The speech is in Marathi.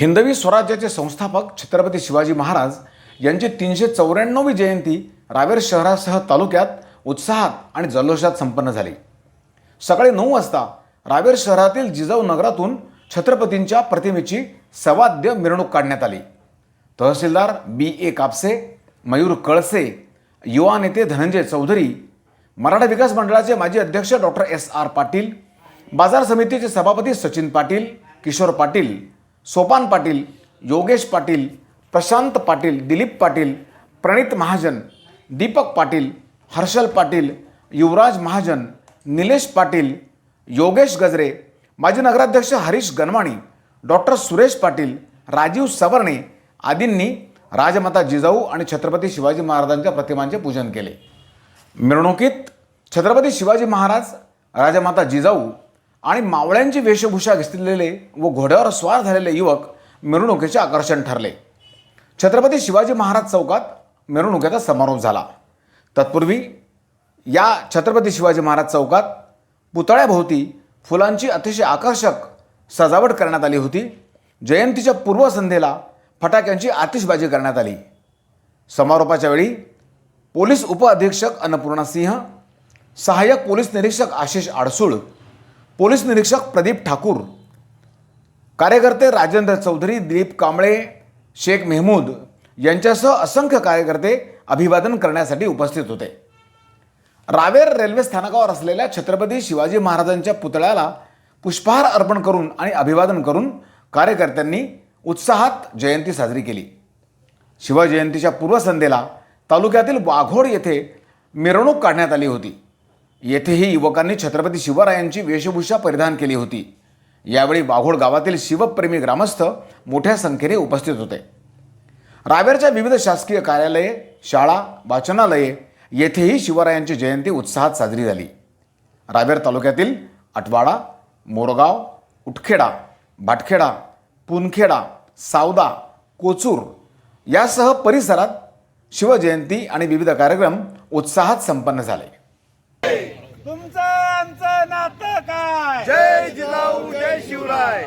हिंदवी स्वराज्याचे संस्थापक छत्रपती शिवाजी महाराज यांची तीनशे चौऱ्याण्णवी जयंती रावेर शहरासह तालुक्यात उत्साहात आणि जल्लोषात संपन्न झाली. सकाळी नऊ वाजता रावेर शहरातील जिजाऊ नगरातून छत्रपतींच्या प्रतिमेची सवाद्य मिरवणूक काढण्यात आली. तहसीलदार बी ए कापसे मयूर कळसे युवा नेते धनंजय चौधरी मराठा विकास मंडळाचे माजी अध्यक्ष डॉक्टर एस आर पाटील बाजार समितीचे सभापती सचिन पाटील किशोर पाटील सोपान पाटील योगेश पाटील प्रशांत पाटील दिलीप पाटील प्रणित महाजन दीपक पाटील हर्षल पाटील युवराज महाजन निलेश पाटील योगेश गजरे माजी नगराध्यक्ष हरीश गनवाणी डॉक्टर सुरेश पाटील राजीव सवर्णे आदींनी राजमाता जिजाऊ आणि छत्रपती शिवाजी महाराजांच्या प्रतिमांचे पूजन केले. मिरवणुकीत छत्रपती शिवाजी महाराज राजमाता जिजाऊ आणि मावळ्यांची वेशभूषा घेतलेले व घोड्यावर स्वार झालेले युवक मिरवणुकीचे आकर्षण ठरले. छत्रपती शिवाजी महाराज चौकात मिरवणुकीचा समारोप झाला. तत्पूर्वी या छत्रपती शिवाजी महाराज चौकात पुतळ्याभोवती फुलांची अतिशय आकर्षक सजावट करण्यात आली होती. जयंतीच्या पूर्वसंध्येला फटाक्यांची आतिषबाजी करण्यात आली. समारोपाच्या वेळी पोलीस उपअधीक्षक अन्नपूर्णा सिंह सहाय्यक पोलीस निरीक्षक आशिष आडसूळ पोलीस निरीक्षक प्रदीप ठाकूर कार्यकर्ते राजेंद्र चौधरी दिलीप कांबळे शेख मेहमूद यांच्यासह असंख्य कार्यकर्ते अभिवादन करण्यासाठी उपस्थित होते. रावेर रेल्वे स्थानकावर असलेल्या छत्रपती शिवाजी महाराजांच्या पुतळ्याला पुष्पहार अर्पण करून आणि अभिवादन करून कार्यकर्त्यांनी उत्साहात जयंती साजरी केली. शिवजयंतीच्या पूर्वसंध्येला तालुक्यातील वाघोड येथे मिरवणूक काढण्यात आली होती. येथेही युवकांनी छत्रपती शिवरायांची वेशभूषा परिधान केली होती. यावेळी वाघोड गावातील शिवप्रेमी ग्रामस्थ मोठ्या संख्येने उपस्थित होते. रावेरच्या विविध शासकीय कार्यालये शाळा वाचनालये येथेही शिवरायांची जयंती उत्साहात साजरी झाली. रावेर तालुक्यातील अटवाडा मोरगाव उटखेडा भाटखेडा पुनखेडा सावदा कोचूर यासह परिसरात शिवजयंती आणि विविध कार्यक्रम उत्साहात संपन्न झाले. जय जिजाऊ जय शिवराय